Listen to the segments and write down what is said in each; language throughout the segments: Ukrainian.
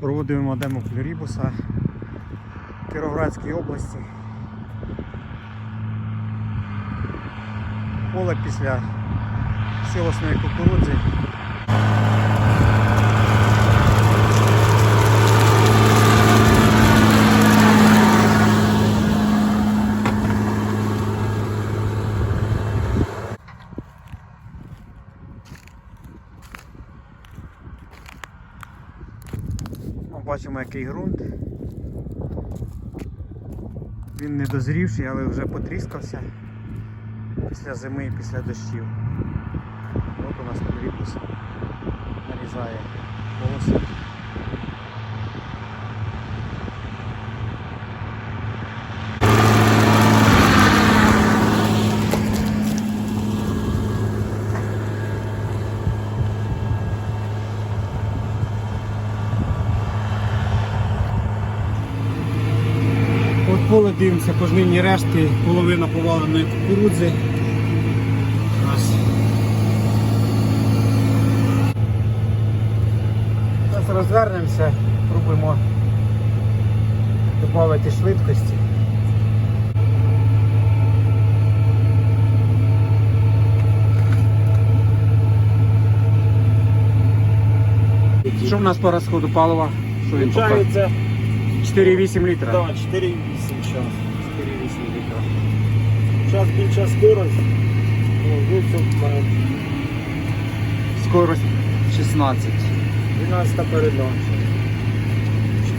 Проводимо демо Флюрібуса в Кіровоградській області. Поле після силосної кукурудзи. Бачимо який ґрунт. Він не дозрівший, але вже потріскався після зими і після дощів. От у нас поліпус нарізає полоси. От поле дивимося, пожнивні рештки, половина поваленої кукурудзи. Зараз розвернемося, пробуємо додати швидкості. Що в нас по розходу палива? Що він показує? Получається, 4,8 літра. да, 4,8 час. 4,8 літра. Зараз більша скорость. Ну, висок Скорость 16. 12 передача.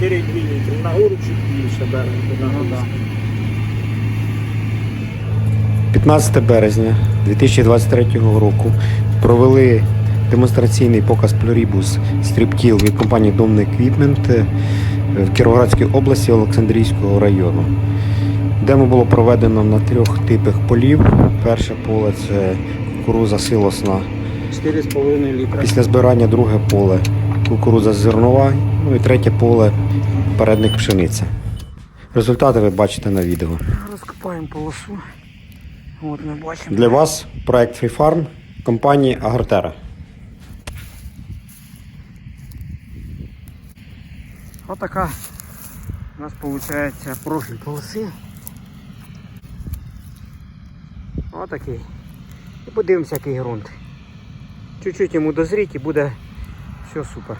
4,2 літри. Нагору чуть більше беремо. Ну, да. 15 березня 2023 року провели демонстраційний показ Плюрібус стрібкіл від компанії Домний Equipment е, в Кіровоградській області Олександрійського району. Демо було проведено на трьох типах полів. Перше поле це кукуруза силосна. 4,5 літра. Після збирання друге поле кукуруза зернова. Ну і третє поле передник пшениця. Результати ви бачите на відео. Розкопаємо полосу. От ми бачимо. Для вас проект Free Farm компанії Агротера. Отака у нас виходить профіль полоси. Отакий. І подивимося, який ґрунт. Чуть-чуть йому дозріть і буде все супер.